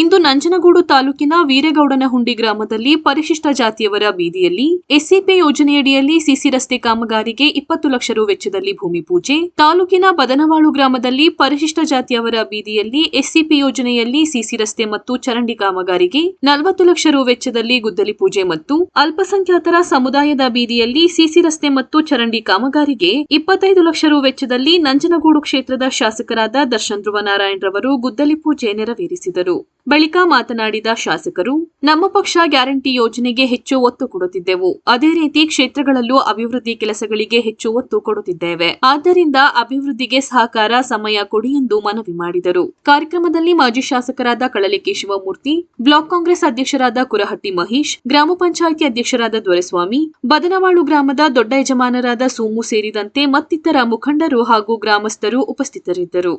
ಇಂದು ನಂಜನಗೂಡು ತಾಲೂಕಿನ ವೀರೇಗೌಡನಹುಂಡಿ ಗ್ರಾಮದಲ್ಲಿ ಪರಿಶಿಷ್ಟ ಜಾತಿಯವರ ಬೀದಿಯಲ್ಲಿ ಎಸ್ಸಿಪಿ ಯೋಜನೆಯಡಿಯಲ್ಲಿ ಸಿಸಿ ರಸ್ತೆ ಕಾಮಗಾರಿಗೆ ಇಪ್ಪತ್ತು ಲಕ್ಷ ರು ವೆಚ್ಚದಲ್ಲಿ ಭೂಮಿ ಪೂಜೆ. ತಾಲೂಕಿನ ಬದನವಾಳು ಗ್ರಾಮದಲ್ಲಿ ಪರಿಶಿಷ್ಟ ಜಾತಿಯವರ ಬೀದಿಯಲ್ಲಿ ಎಸ್ಸಿಪಿ ಯೋಜನೆಯಲ್ಲಿ ಸಿಸಿ ರಸ್ತೆ ಮತ್ತು ಚರಂಡಿ ಕಾಮಗಾರಿಗೆ ನಲವತ್ತು ಲಕ್ಷ ರು ವೆಚ್ಚದಲ್ಲಿ ಗುದ್ದಲಿ ಪೂಜೆ ಮತ್ತು ಅಲ್ಪಸಂಖ್ಯಾತರ ಸಮುದಾಯದ ಬೀದಿಯಲ್ಲಿ ಸಿಸಿ ರಸ್ತೆ ಮತ್ತು ಚರಂಡಿ ಕಾಮಗಾರಿಗೆ ಇಪ್ಪತ್ತೈದು ಲಕ್ಷ ರು ವೆಚ್ಚದಲ್ಲಿ ನಂಜನಗೂಡು ಕ್ಷೇತ್ರದ ಶಾಸಕರಾದ ದರ್ಶನ್ ಧ್ರುವ ನಾರಾಯಣ್ ರವರು ಗುದ್ದಲಿ ಪೂಜೆ ನೆರವೇರಿಸಿದರು. ಬಳಿಕ ಮಾತನಾಡಿದ ಶಾಸಕರು, ನಮ್ಮ ಪಕ್ಷ ಗ್ಯಾರಂಟಿ ಯೋಜನೆಗೆ ಹೆಚ್ಚು ಒತ್ತು ಕೊಡುತ್ತಿದ್ದೆವು. ಅದೇ ರೀತಿ ಕ್ಷೇತ್ರಗಳಲ್ಲೂ ಅಭಿವೃದ್ಧಿ ಕೆಲಸಗಳಿಗೆ ಹೆಚ್ಚು ಒತ್ತು ಕೊಡುತ್ತಿದ್ದೇವೆ. ಆದ್ದರಿಂದ ಅಭಿವೃದ್ಧಿಗೆ ಸಹಕಾರ ಸಮಯ ಕೊಡಿ ಎಂದು ಮನವಿ ಮಾಡಿದರು. ಕಾರ್ಯಕ್ರಮದಲ್ಲಿ ಮಾಜಿ ಶಾಸಕರಾದ ಕಳಲಿಕೆ ಶಿವಮೂರ್ತಿ, ಬ್ಲಾಕ್ ಕಾಂಗ್ರೆಸ್ ಅಧ್ಯಕ್ಷರಾದ ಕುರಹಟ್ಟಿ ಮಹೇಶ್, ಗ್ರಾಮ ಪಂಚಾಯಿತಿ ಅಧ್ಯಕ್ಷರಾದ ದೊರೆಸ್ವಾಮಿ, ಬದನವಾಳು ಗ್ರಾಮದ ದೊಡ್ಡ ಯಜಮಾನರಾದ ಸೋಮು ಸೇರಿದಂತೆ ಮತ್ತಿತರ ಮುಖಂಡರು ಹಾಗೂ ಗ್ರಾಮಸ್ಥರು ಉಪಸ್ಥಿತರಿದ್ದರು.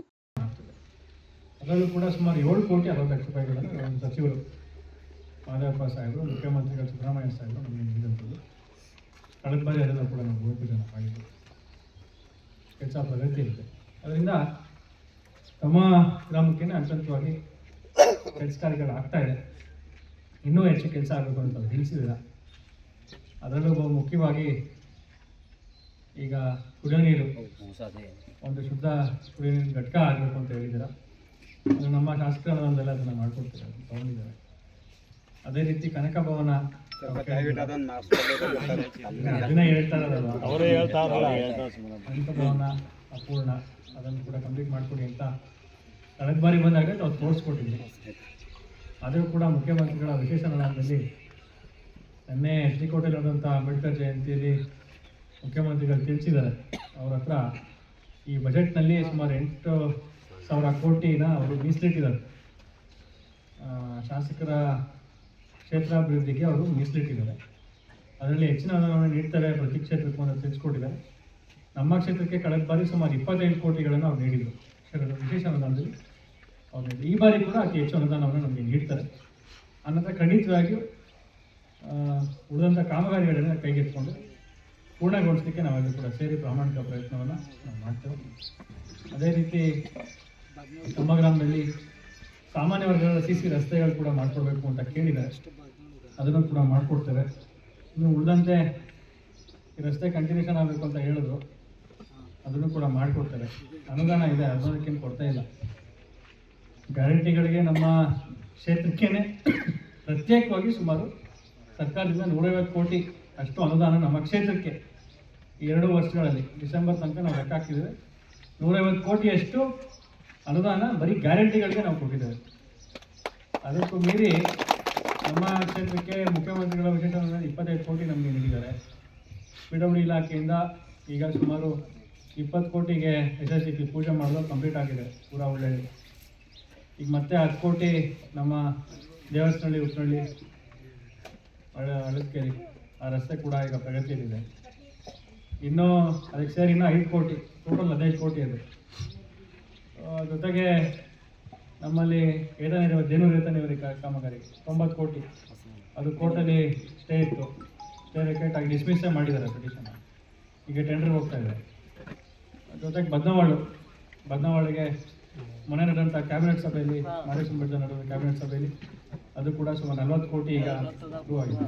ಅದರಲ್ಲೂ ಕೂಡ ಸುಮಾರು ಏಳು ಕೋಟಿ ಅರವತ್ತು ಲಕ್ಷ ರೂಪಾಯಿಗಳನ್ನು ಸಚಿವರು ಮಾದೇವಪ್ಪ ಸಾಹೇಬರು ಮುಖ್ಯಮಂತ್ರಿಗಳು ಸಿದ್ದರಾಮಯ್ಯ ಸಾಹೇಬರು ನಮಗೆ ನೀಡಿದಂಥದ್ದು. ಕಳೆದ ಬಾರಿ ಅದನ್ನು ಕೂಡ ನಾವು ಓದಿದ್ದನ್ನು ಮಾಡಿದ್ದು ಕೆಲಸ ಪ್ರಗತಿ ಇದೆ. ಅದರಿಂದ ತಮ್ಮ ಗ್ರಾಮಕ್ಕೆ ಹಂತವಾಗಿ ಕೆಲಸ ಕಾರ್ಯಗಳು ಆಗ್ತಾ ಇದೆ. ಇನ್ನೂ ಹೆಚ್ಚು ಕೆಲಸ ಆಗಬೇಕು ಅಂತ ತಿಳಿಸಿದಿಲ್ಲ ಅದರಲ್ಲೂ ಬಹು ಮುಖ್ಯವಾಗಿ ಈಗ ಕುಡಿಯೋ ನೀರು. ಒಂದು ಶುದ್ಧ ಕುಡಿಯೋ ನೀರಿನ ಘಟಕ ಆಗಬೇಕು ಅಂತ ಹೇಳಿದ್ದೀರ? ನಮ್ಮ ಶಾಸಕರ ಅನುದಾನದಲ್ಲಿ ಅದನ್ನು ಮಾಡ್ಕೊಡ್ತಾರೆ ಅದನ್ನ ತಗೊಂಡಿದ್ದಾರೆ. ಅದೇ ರೀತಿ ಕನಕ ಭವನ ಅದನ್ನೇ ಹೇಳ್ತಾ ಇರೋದಲ್ವಾ ಅವರೇ ಕನಕ ಭವನ ಅಪೂರ್ಣ ಅದನ್ನು ಕೂಡ ಕಂಪ್ಲೀಟ್ ಮಾಡಿಕೊಡಿ ಅಂತ ಕಳೆದ ಬಾರಿ ಬಂದಾಗ ನಾವು ತೋರಿಸ್ಕೊಟ್ಟಿದ್ವಿ ಆದರೂ ಕೂಡ ಮುಖ್ಯಮಂತ್ರಿಗಳ ವಿಶೇಷ ಅನುದಾನದಲ್ಲಿ ನಿನ್ನೆ ಶ್ರೀಕೋಟೆಯಲ್ಲಿರುವಂಥ ಅಂಬೇಡ್ಕರ್ ಜಯಂತಿಯಲ್ಲಿ ಮುಖ್ಯಮಂತ್ರಿಗಳು ತಿಳಿಸಿದ್ದಾರೆ. ಅವ್ರ ಹತ್ರ ಈ ಬಜೆಟ್ನಲ್ಲಿ ಸುಮಾರು ಎಂಟು ಸಾವಿರ ಕೋಟಿನ ಅವರು ಮೀಸಲಿಟ್ಟಿದ್ದಾರೆ. ಶಾಸಕರ ಕ್ಷೇತ್ರಾಭಿವೃದ್ಧಿಗೆ ಅವರು ಮೀಸಲಿಟ್ಟಿದ್ದಾರೆ. ಅದರಲ್ಲಿ ಹೆಚ್ಚಿನ ಅನುದಾನವನ್ನು ನೀಡ್ತಾರೆ ಪ್ರತಿ ಕ್ಷೇತ್ರಕ್ಕೂ ಅಂತ ತಿಳಿಸ್ಕೊಟ್ಟಿದ್ದಾರೆ. ನಮ್ಮ ಕ್ಷೇತ್ರಕ್ಕೆ ಕಳೆದ ಬಾರಿ ಸುಮಾರು ಇಪ್ಪತ್ತೈದು ಕೋಟಿಗಳನ್ನು ಅವ್ರು ನೀಡಿದರು. ಕ್ಷೇತ್ರದ ವಿಶೇಷ ಅನುದಾನದಲ್ಲಿ. ಅವ್ರು. ಈ ಬಾರಿ ಕೂಡ ಅತಿ ಹೆಚ್ಚು ಅನುದಾನವನ್ನು ನಮಗೆ ನೀಡ್ತಾರೆ. ಅನ್ನೋದ ಖಂಡಿತವಾಗಿಯೂ ಉಳಿದಂಥ ಕಾಮಗಾರಿಗಳನ್ನು ಕೈಗೆತ್ತಿಕೊಂಡು ಪೂರ್ಣಗೊಳಿಸಲಿಕ್ಕೆ ನಾವೆಲ್ಲರೂ ಕೂಡ ಸೇರಿ ಪ್ರಾಮಾಣಿಕ ಪ್ರಯತ್ನವನ್ನು ನಾವು ಮಾಡ್ತೇವೆ. ಅದೇ ರೀತಿ ನಮ್ಮ ಗ್ರಾಮದಲ್ಲಿ ಸಾಮಾನ್ಯ ವರ್ಗದ ಸಿ ಸಿ ರಸ್ತೆಗಳು ಕೂಡ ಮಾಡಿಕೊಡ್ಬೇಕು ಅಂತ ಕೇಳಿದ್ದಾರೆ. ಅದನ್ನು ಕೂಡ ಮಾಡಿಕೊಡ್ತೇವೆ. ಇನ್ನು ಉಳಿದಂತೆ ಈ ರಸ್ತೆ ಕಂಟಿನ್ಯೂಷನ್ ಆಗಬೇಕು ಅಂತ ಹೇಳಿದ್ರು. ಅದನ್ನು ಕೂಡ ಮಾಡಿಕೊಡ್ತೇವೆ. ಅನುದಾನ ಇದೆ ಅನುದಾನಕ್ಕೇನು ಕೊಡ್ತಾ ಇಲ್ಲ. ಗ್ಯಾರಂಟಿಗಳಿಗೆ ನಮ್ಮ ಕ್ಷೇತ್ರಕ್ಕೇನೆ ಪ್ರತ್ಯೇಕವಾಗಿ ಸುಮಾರು ಸರ್ಕಾರದಿಂದ ನೂರೈವತ್ತು ಕೋಟಿ ಅಷ್ಟು ಅನುದಾನ ನಮ್ಮ ಕ್ಷೇತ್ರಕ್ಕೆ ಎರಡು ವರ್ಷಗಳಲ್ಲಿ ಡಿಸೆಂಬರ್ ತನಕ ನಾವು ಲೆಕ್ಕ ಹಾಕಿದ್ದೇವೆ. ನೂರೈವತ್ತು ಕೋಟಿಯಷ್ಟು ಅನುದಾನ ಬರೀ ಗ್ಯಾರಂಟಿಗಳಿಗೆ ನಾವು ಕೊಟ್ಟಿದ್ದೇವೆ. ಅದಕ್ಕೂ ಮೀರಿ ನಮ್ಮ ಕ್ಷೇತ್ರಕ್ಕೆ ಮುಖ್ಯಮಂತ್ರಿಗಳ ವಿಶೇಷ ಇಪ್ಪತ್ತೈದು ಕೋಟಿ ನಮಗೆ ನೀಡಿದ್ದಾರೆ. ಪಿ ಡಬ್ಲ್ಯೂ ಇಲಾಖೆಯಿಂದ ಈಗ ಸುಮಾರು ಇಪ್ಪತ್ತು ಕೋಟಿಗೆ ಪಿ ಪೂಜೆ ಮಾಡೋದು ಕಂಪ್ಲೀಟ್ ಆಗಿದೆ, ಪೂರಾ ಒಳ್ಳೆಯದು. ಈಗ ಮತ್ತೆ ಹತ್ತು ಕೋಟಿ ನಮ್ಮ ದೇವಸ್ಥಳ್ಳಿ ಉಪ್ಪನಹಳ್ಳಿ ಹಳೆ ಹಳದ್ಕೇರಿ ಆ ರಸ್ತೆ ಕೂಡ ಈಗ ಪ್ರಗತಿಯಲ್ಲಿದೆ. ಇನ್ನೂ ಅದಕ್ಕೆ ಸೇರಿ ಇನ್ನೂ ಐದು ಕೋಟಿ ಟೋಟಲ್ ಹದಿನೈದು ಕೋಟಿ ಅದು. ಜೊತೆಗೆ ನಮ್ಮಲ್ಲಿ ಏತ ಇರುವ ದೇನೂರು ಏತ ಇವರಿ ಕಾಮಗಾರಿ ತೊಂಬತ್ತು ಕೋಟಿ. ಅದು ಕೋರ್ಟಲ್ಲಿ ಸ್ಟೇ ಇತ್ತು. ಸ್ಟೇ ರೆಕೆಟ್ ಆಗಿ ಡಿಸ್ಮಿಸ್ಸೇ ಮಾಡಿದ್ದಾರೆ ಪಿಟಿಷನ್ ಈಗ ಟೆಂಡರ್ ಹೋಗ್ತಾ ಇದೆ. ಜೊತೆಗೆ ಬದ್ನವಾಳು. ಬದ್ನವಾಳಿಗೆ ಮೊನ್ನೆ ನಡೆದಂಥ ಕ್ಯಾಬಿನೆಟ್ ಸಭೆಯಲ್ಲಿ ಮಾದೇಶನ್ ಬೆಟ್ಟದ ನಡೆದ ಕ್ಯಾಬಿನೆಟ್ ಸಭೆಯಲ್ಲಿ ಅದು ಕೂಡ ಸುಮಾರು ನಲ್ವತ್ತು ಕೋಟಿ ಈಗ ಆಗಿದೆ.